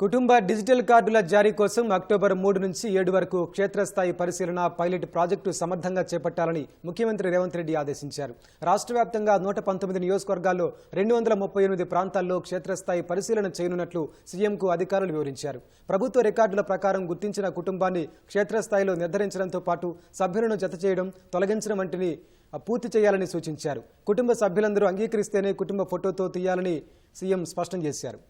కుటుంబ డిజిటల్ కార్డుల జారీ కోసం అక్టోబర్ మూడు నుంచి ఏడు వరకు క్షేత్రస్థాయి పరిశీలన పైలట్ ప్రాజెక్టు సమర్థంగా చేపట్టాలని ముఖ్యమంత్రి రేవంత్ రెడ్డి ఆదేశించారు. రాష్ట్ర వ్యాప్తంగా నూట పంతొమ్మిది నియోజకవర్గాల్లో రెండు వందల ముప్పై ఎనిమిది ప్రాంతాల్లో క్షేత్రస్థాయి పరిశీలన చేయనున్నట్లు సీఎంకు అధికారులు వివరించారు. ప్రభుత్వ రికార్డుల ప్రకారం గుర్తించిన కుటుంబాన్ని క్షేత్రస్థాయిలో నిర్ధారించడంతో పాటు సభ్యులను జతచేయడం తొలగించడం వంటిని పూర్తి చేయాలని సూచించారు. కుటుంబ సభ్యులందరూ అంగీకరిస్తేనే కుటుంబ ఫోటోతో తీయాలని సీఎం స్పష్టం చేశారు.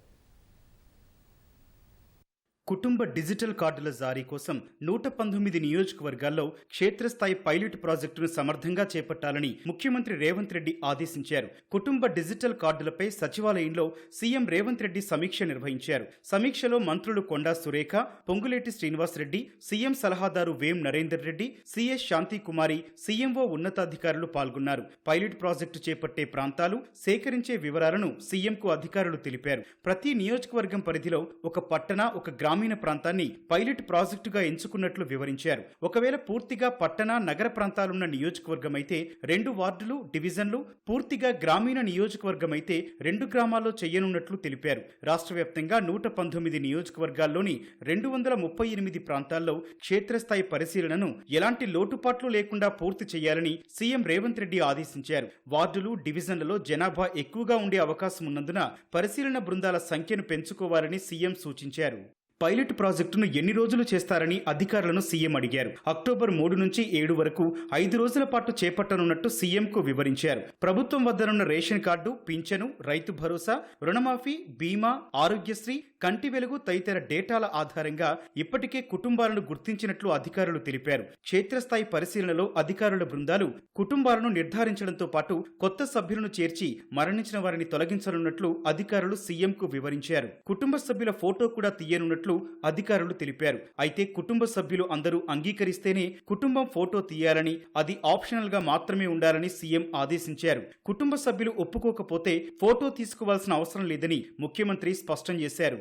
కుటుంబ డిజిటల్ కార్డుల జారీ కోసం నూట పంతొమ్మిది నియోజకవర్గాల్లో క్షేత్రస్థాయి పైలట్ ప్రాజెక్టును సమర్థంగా చేపట్టాలని ముఖ్యమంత్రి రేవంత్ రెడ్డి ఆదేశించారు. కుటుంబ డిజిటల్ కార్డులపై సచివాలయంలో సీఎం రేవంత్ రెడ్డి సమీక్ష నిర్వహించారు. సమీక్షలో మంత్రులు కొండా సురేఖ పొంగులేటి శ్రీనివాసరెడ్డి సీఎం సలహాదారు వేం నరేందర్ రెడ్డి సిఎస్ శాంతి కుమారి సీఎంఓ ఉన్నతాధికారులు పాల్గొన్నారు. పైలట్ ప్రాజెక్టు చేపట్టే ప్రాంతాలు సేకరించే వివరాలను సీఎంకు అధికారులు తెలిపారు. ప్రతి నియోజకవర్గం పరిధిలో ఒక పట్టణ ఒక గ్రామీణ ప్రాంతాన్ని పైలట్ ప్రాజెక్టుగా ఎంచుకున్నట్లు వివరించారు. ఒకవేళ పూర్తిగా పట్టణ నగర ప్రాంతాలున్న నియోజకవర్గం అయితే రెండు వార్డులు డివిజన్లు పూర్తిగా గ్రామీణ నియోజకవర్గం అయితే రెండు గ్రామాల్లో చేయనున్నట్లు తెలిపారు. రాష్ట్ర వ్యాప్తంగా నూట పంతొమ్మిది నియోజకవర్గాల్లోని రెండు వందల ముప్పై ఎనిమిది ప్రాంతాల్లో క్షేత్రస్థాయి పరిశీలనను ఎలాంటి లోటుపాట్లు లేకుండా పూర్తి చేయాలని సీఎం రేవంత్ రెడ్డి ఆదేశించారు. వార్డులు డివిజన్లలో జనాభా ఎక్కువగా ఉండే అవకాశం ఉన్నందున పరిశీలన బృందాల సంఖ్యను పెంచుకోవాలని సీఎం సూచించారు. పైలట్ ప్రాజెక్టును ఎన్ని రోజులు చేస్తారని అధికారులను సీఎం అడిగారు. అక్టోబర్ మూడు నుంచి ఏడు వరకు ఐదు రోజుల పాటు చేపట్టనున్నట్టు సీఎంకు వివరించారు. ప్రభుత్వం వద్దనున్న రేషన్ కార్డు పింఛను రైతు భరోసా రుణమాఫీ బీమా ఆరోగ్యశ్రీ కంటి వెలుగు తదితర డేటాల ఆధారంగా ఇప్పటికే కుటుంబాలను గుర్తించినట్లు అధికారులు తెలిపారు. క్షేత్రస్థాయి పరిశీలనలో అధికారుల బృందాలు కుటుంబాలను నిర్ధారించడంతో పాటు కొత్త సభ్యులను చేర్చి మరణించిన వారిని తొలగించనున్నట్లు అధికారులు సీఎంకు వివరించారు. కుటుంబ సభ్యుల ఫోటో కూడా తీయనున్నట్లు అధికారులు తెలిపారు. అయితే కుటుంబ సభ్యులు అందరూ అంగీకరిస్తేనే కుటుంబం ఫోటో తీయాలని అది ఆప్షనల్గా మాత్రమే ఉండాలని సీఎం ఆదేశించారు. కుటుంబ సభ్యులు ఒప్పుకోకపోతే ఫోటో తీసుకోవాల్సిన అవసరం లేదని ముఖ్యమంత్రి స్పష్టం చేశారు.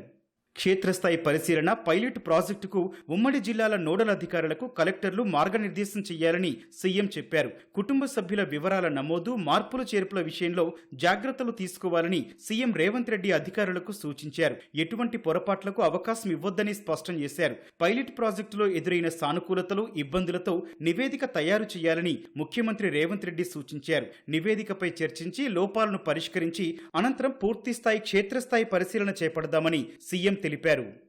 క్షేత్రస్థాయి పరిశీలన పైలట్ ప్రాజెక్టుకు ఉమ్మడి జిల్లాల నోడల్ అధికారులకు కలెక్టర్లు మార్గనిర్దేశం చేయాలని సీఎం చెప్పారు. కుటుంబ సభ్యుల వివరాల నమోదు మార్పులు చేర్పుల విషయంలో జాగ్రత్తలు తీసుకోవాలని సీఎం రేవంత్ రెడ్డి అధికారులకు సూచించారు. ఎటువంటి పొరపాట్లకు అవకాశం ఇవ్వొద్దని స్పష్టం చేశారు. పైలట్ ప్రాజెక్టులో ఎదురైన సానుకూలతలు ఇబ్బందులతో నివేదిక తయారు చేయాలని ముఖ్యమంత్రి రేవంత్ రెడ్డి సూచించారు. నివేదికపై చర్చించి లోపాలను పరిష్కరించి అనంతరం పూర్తిస్థాయి క్షేత్రస్థాయి పరిశీలన చేపడదామని సీఎం తెలిపారు